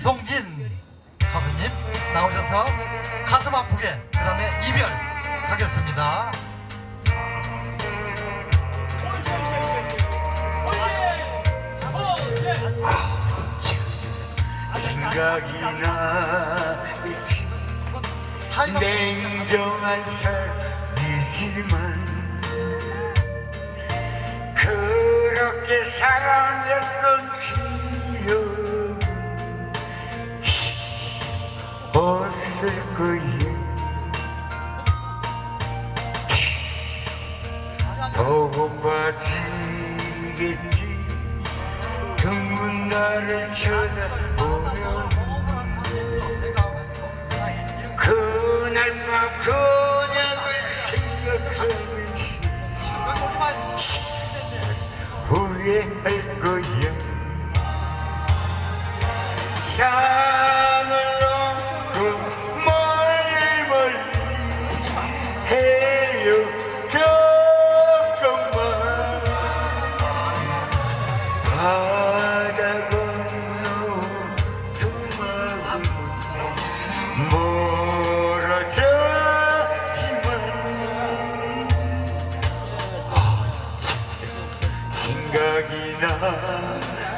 김동진 가수님 나오셔서 가슴 아프게 그 다음에 이별 가겠습니다. 생각이 나 있지 사이가 냉정한 삶이지만 그렇게 사랑했던 기 없을 거야 보고 빠지겠지. 드문 나를 쳐다보면 그날 밤 그녀를 생각하면서 후회할 거야. 산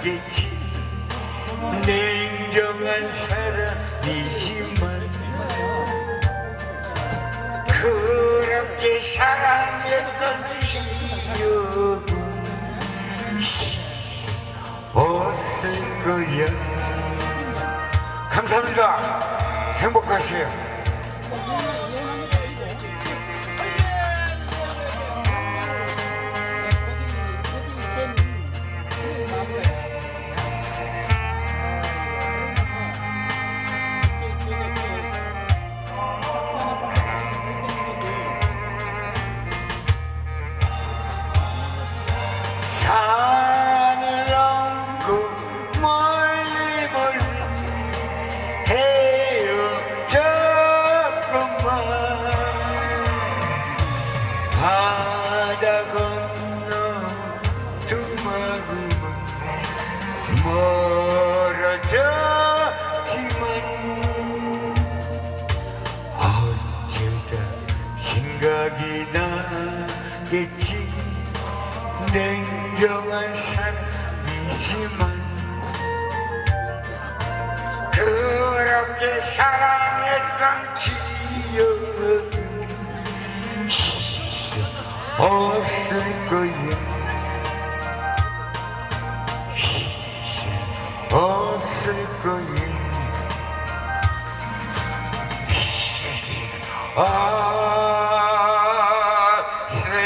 나겠지. 냉정한 사람이지만 그렇게 사랑했던 기억은 없을 거야. 감사합니다. 행복하세요 멀어졌지만 어쩌다 생각이 나겠지? 냉정한 삶이지만 그렇게 사랑했던 기억 아, 슬픈